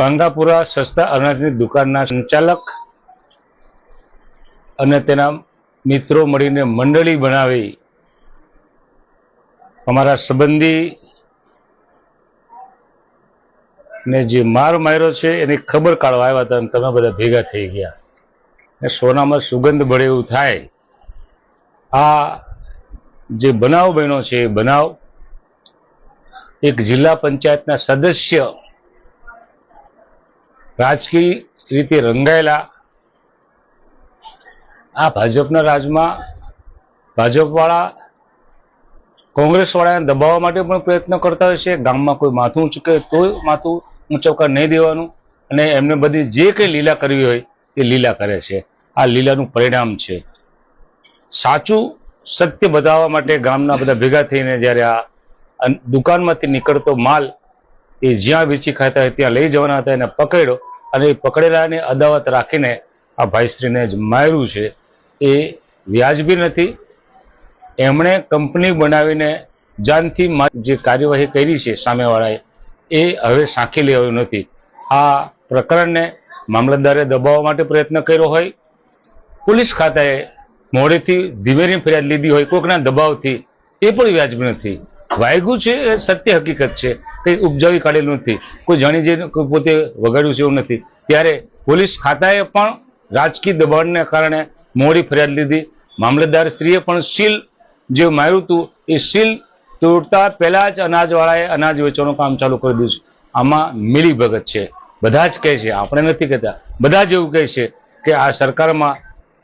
ભાંગાપુરા સસ્તા અનાજની દુકાનના સંચાલક અને તેના મિત્રો મળીને મંડળી બનાવી અમારા સંબંધી ને જે માર માર્યો છે એની ખબર કાઢવા આવ્યા હતા અને તમે બધા ભેગા થઈ ગયા. ને સોનામાં સુગંધ ભળે એવું થાય. આ જે બનાવ બન્યો છે એ બનાવ એક જિલ્લા પંચાયતના સદસ્ય રાજકીય રીતે રંગાયેલા આ ભાજપના રાજમાં ભાજપવાળા કોંગ્રેસવાળાને દબાવવા માટે પણ પ્રયત્ન કરતા હોય છે. ગામમાં કોઈ માથું ઊંચકે તોય માથું ઊંચવવા નહીં દેવાનું અને એમને બધી જે કંઈ લીલા કરવી હોય એ લીલા કરે છે. આ લીલાનું પરિણામ છે. સાચું સત્ય બતાવવા માટે ગામના બધા ભેગા થઈને જ્યારે આ દુકાનમાંથી નીકળતો માલ એ જ્યાં વેચી ખાતા ત્યાં લઈ જવાના હતા, એને પકડ્યો અને એ પકડેલાની અદાવત રાખીને આ ભાઈશ્રીને જ માર્યું છે. એ વ્યાજબી નથી. એમણે કંપની બનાવીને જાનથી જે કાર્યવાહી કરી છે સામેવાળાએ, એ હવે સાંખી લેવાયું નથી. આ પ્રકરણને મામલતદારે દબાવવા માટે પ્રયત્ન કર્યો હોય, પોલીસ ખાતાએ મોડેથી ધીમેની ફરિયાદ લીધી હોય કોઈકના દબાવથી, એ પણ વ્યાજબી નથી. વાયગું છે, એ સત્ય હકીકત છે. કંઈ ઉપજાવી કાઢેલું નથી. કોઈ જાણી કોઈ પોતે વગાડ્યું છે એવું નથી. ત્યારે પોલીસ ખાતાએ પણ રાજકીય દબાણને કારણે મોડી ફરિયાદ લીધી. મામલતદાર શ્રીએ પણ સીલ જે માર્યું હતું, એ સીલ તોડતા પહેલાં જ અનાજવાળાએ અનાજ વેચવાનું કામ ચાલુ કરી દીધું છે. આમાં મિલીભગત છે. બધા જ કહે છે, આપણે નથી કહેતા. બધા જ એવું કહે છે કે આ સરકારમાં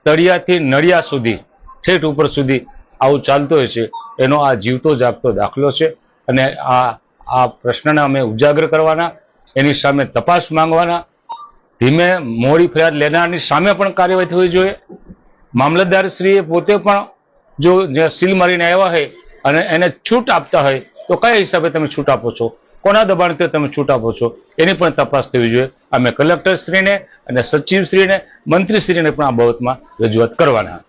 તળિયાથી નળિયા સુધી, ઠેઠ ઉપર સુધી આવું ચાલતું હોય છે, એનો આ જીવતો જાગતો દાખલો છે. અને આ આ પ્રશ્નને અમે ઉજાગર કરવાના, એની સામે તપાસ માંગવાના, ધીમે મોડી ફરિયાદ લેનારની સામે પણ કાર્યવાહી થવી જોઈએ. મામલતદાર શ્રીએ પોતે પણ જો સીલ મારીને આવ્યા હોય અને એને છૂટ આપતા હોય, તો કયા હિસાબે તમે છૂટ આપો છો? કોના દબાણથી તમે છૂટ આપો છો? એની પણ તપાસ થવી જોઈએ. અમે કલેક્ટર શ્રીને અને સચિવ શ્રીને મંત્રી શ્રીને પણ આ બાબતમાં રજૂઆત કરવાના.